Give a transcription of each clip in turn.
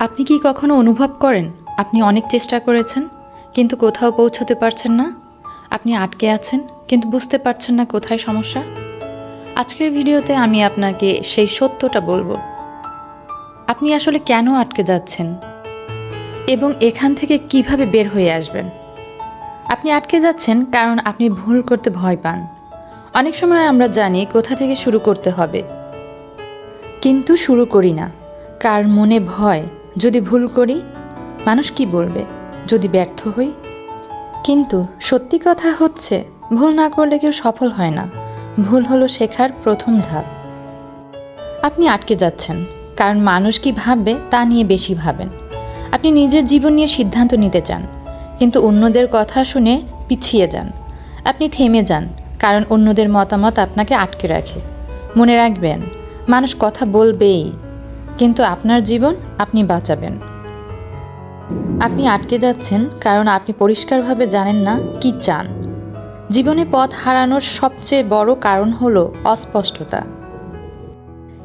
আপনি কি কখনো অনুভব করেন, আপনি অনেক চেষ্টা করেছেন, কিন্তু কোথাও পৌঁছতে পারছেন না? আপনি আটকে আছেন, কিন্তু বুঝতে পারছেন না কোথায় সমস্যা? আজকের ভিডিওতে আমি আপনাকে সেই সত্যটা বলব। আপনি আসলে কেন আটকে যাচ্ছেন? এবং এখান থেকে কীভাবে বের হয়ে আসবেন? আপনি আটকে যাচ্ছেন কারণ আপনি ভুল করতে ভয় পান। অনেক সময় আমরা জানি কোথা থেকে শুরু করতে হবে। কিন্তু শুরু করি না, কার মনে ভয় যদি ভুল করি, মানুষ কি বলবে? যদি ব্যর্থ হই? কিন্তু সত্যি কথা হচ্ছে, ভুল না করলে কেউ সফল হয় না। ভুল হলো শেখার প্রথম ধাপ। আপনি আটকে যাচ্ছেন, কারণ মানুষ কি ভাববে, তা নিয়ে বেশি ভাবেন। আপনি নিজের জীবন নিয়ে সিদ্ধান্ত নিতে চান, কিন্তু অন্যদের কথা শুনে পিছিয়ে যান। আপনি থেমে যান, কারণ অন্যদের মতামত আপনাকে আটকে রাখে। মনে রাখবেন, মানুষ কথা বলবেই। কিন্তু আপনার জীবন আপনি বাঁচাবেন। আপনি আটকে যাচ্ছেন কারণ আপনি পরিষ্কারভাবে জানেন না কি চান। জীবনে পথ হারানোর সবচেয়ে বড় কারণ হলো অস্পষ্টতা।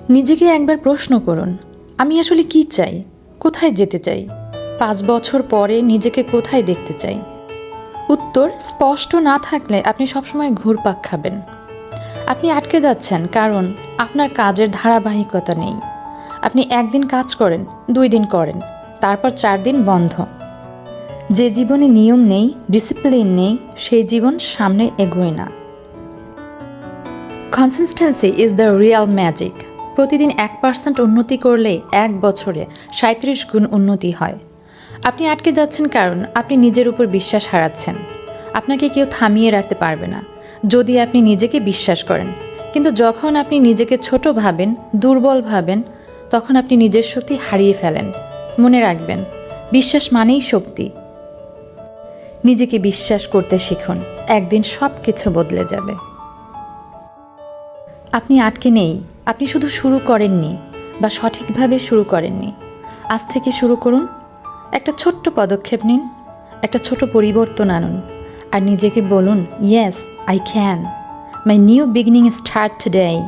নিজেকে একবার প্রশ্ন করুন, আমি আসলে কি চাই? কোথায় যেতে চাই? পাঁচ বছর পরে নিজেকে কোথায় দেখতে চাই? উত্তর, স্পষ্ট না থাকলে আপনি সবসময় ঘুরপাক খাবেন। আপনি আটকে যাচ্ছেন কারণ আপনার কাজের ধারাবাহিকতা নেই। আপনি একদিন কাজ করেন, দুই দিন করেন, তারপর চার দিন বন্ধ। যে জীবনে নিয়ম নেই ডিসিপ্লিন নেই, সেই জীবন সামনে এগোয় না। Consistency is the real magic প্রতিদিন এক পার্সেন্ট উন্নতি করলে এক বছরে সাঁত্রিশ গুণ উন্নতি হয়। আপনি আটকে যাচ্ছেন কারণ আপনি নিজের উপর বিশ্বাস হারাচ্ছেন। আপনাকে কেউ থামিয়ে রাখতে পারবে না, যদি আপনি নিজেকে বিশ্বাস করেন। কিন্তু যখন আপনি নিজেকে ছোট ভাবেন, দুর্বল ভাবেন তখন আপনি নিজের শক্তি হারিয়ে ফেলেন। মনে রাখবেন, বিশ্বাস মানেই শক্তি। নিজেকে বিশ্বাস করতে শিখুন, একদিন সব কিছু বদলে যাবে। আপনি আটকে নেই, আপনি শুধু শুরু করেননি বা সঠিকভাবে শুরু করেননি। আজ থেকে শুরু করুন, একটা ছোট্ট পদক্ষেপ নিন, একটা ছোট পরিবর্তন আনুন আর নিজেকে বলুন yes I can my new beginning start today